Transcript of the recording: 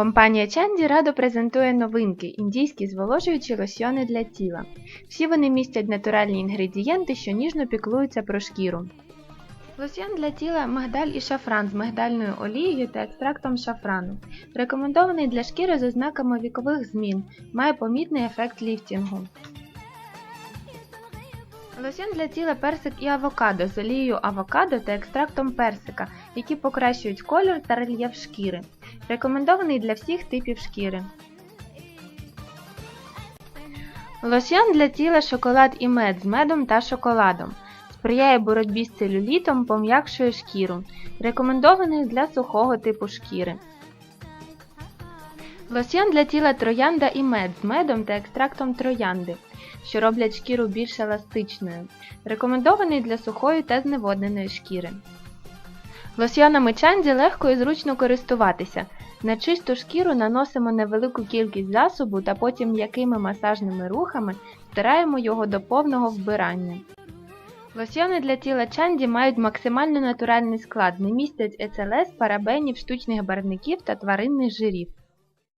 Компанія Чанді радо презентує новинки індійські зволожуючі лосьйони для тіла. Всі вони містять натуральні інгредієнти, що ніжно піклуються про шкіру. Лосьйон для тіла мигдаль і шафран з мигдальною олією та екстрактом шафрану. Рекомендований для шкіри з ознаками вікових змін, має помітний ефект ліфтінгу. Лосьйон для тіла персик і авокадо з олією авокадо та екстрактом персика, які покращують колір та рельєф шкіри. Рекомендований для всіх типів шкіри. Лосьйон для тіла шоколад і мед з медом та шоколадом. Сприяє боротьбі з целюлітом, пом'якшує шкіру. Рекомендований для сухого типу шкіри. Лосьйон для тіла троянда і мед з медом та екстрактом троянди, що роблять шкіру більш еластичною. Рекомендований для сухої та зневодненої шкіри. Лосьйонами чанді легко і зручно користуватися. На чисту шкіру наносимо невелику кількість засобу та потім м'якими масажними рухами стираємо його до повного вбирання. Лосьйони для тіла чанді мають максимально натуральний склад, не містять ецелес, парабенів, штучних барвників та тваринних жирів.